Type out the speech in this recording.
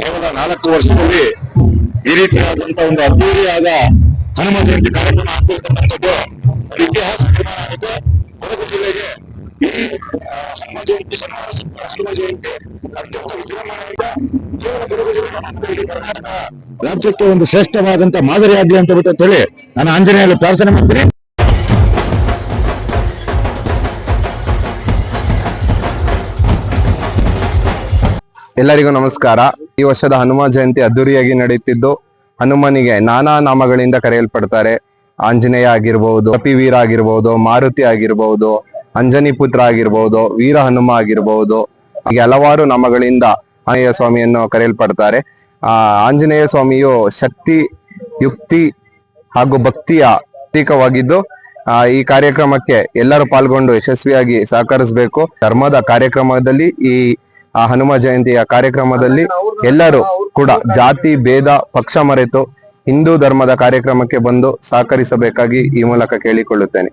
ಕೇವಲ ನಾಲ್ಕು ವರ್ಷದಲ್ಲಿ ಈ ರೀತಿಯಾದಂತ ಒಂದು ಅದ್ದೂರಿಯಾದ ಹನುಮ ಜಯಂತಿ ಕಾರ್ಯಕ್ರಮ ಆಗ್ತಿರ್ತಕ್ಕಂಥದ್ದು ಇತಿಹಾಸ ನಿರ್ಮಾಣ ಕೊಡಗು ಜಿಲ್ಲೆಗೆ ಈ ಹನುಮ ಜಯಂತಿ ಹನುಮ ಜಯಂತಿ ಅತ್ಯಂತ ವಿಜೃಂಭಣೆಯಿಂದ ಕೇವಲ ಕೊಡಗು ಜಿಲ್ಲೆ ಕರ್ನಾಟಕ ರಾಜ್ಯಕ್ಕೆ ಒಂದು ಶ್ರೇಷ್ಠವಾದಂತ ಮಾದರಿಯಾಗಲಿ ಅಂತ ಬಿಟ್ಟು ಹೇಳಿ ನಾನು ಆಂಜನೇಯಲ್ಲಿ ಪ್ರಾರ್ಥನೆ ಮಾಡ್ತೀನಿ. ಎಲ್ಲರಿಗೂ ನಮಸ್ಕಾರ. ಈ ವರ್ಷದ ಹನುಮ ಜಯಂತಿ ಅದ್ದೂರಿಯಾಗಿ ನಡೆಯುತ್ತಿದ್ದು ಹನುಮನಿಗೆ ನಾನಾ ನಾಮಗಳಿಂದ ಕರೆಯಲ್ಪಡ್ತಾರೆ. ಆಂಜನೇಯ ಆಗಿರ್ಬಹುದು ಕಪಿವೀರ ಆಗಿರ್ಬಹುದು ಮಾರುತಿ ಆಗಿರ್ಬಹುದು ಅಂಜನಿ ಪುತ್ರ ಆಗಿರ್ಬಹುದು ವೀರ ಹನುಮ ಆಗಿರ್ಬಹುದು ಹೀಗೆ ಹಲವಾರು ನಾಮಗಳಿಂದ ಆಂಜನೇಯ ಸ್ವಾಮಿಯನ್ನು ಕರೆಯಲ್ಪಡ್ತಾರೆ. ಆ ಆಂಜನೇಯ ಸ್ವಾಮಿಯು ಶಕ್ತಿ ಯುಕ್ತಿ ಹಾಗೂ ಭಕ್ತಿಯ ಪ್ರತೀಕವಾಗಿದ್ದು ಆ, ಈ ಕಾರ್ಯಕ್ರಮಕ್ಕೆ ಎಲ್ಲರೂ ಪಾಲ್ಗೊಂಡು ಯಶಸ್ವಿಯಾಗಿ ಸಹಕರಿಸಬೇಕು. ಧರ್ಮದ ಕಾರ್ಯಕ್ರಮದಲ್ಲಿ ಈ ಆ ಹನುಮ ಜಯಂತಿಯ ಕಾರ್ಯಕ್ರಮದಲ್ಲಿ ಎಲ್ಲರೂ ಕೂಡ ಜಾತಿ, ಭೇದ, ಪಕ್ಷ ಮರೆತು ಹಿಂದೂ ಧರ್ಮದ ಕಾರ್ಯಕ್ರಮಕ್ಕೆ ಬಂದು ಸಹಕರಿಸಬೇಕಾಗಿ ಈ ಮೂಲಕ ಕೇಳಿಕೊಳ್ಳುತ್ತೇನೆ.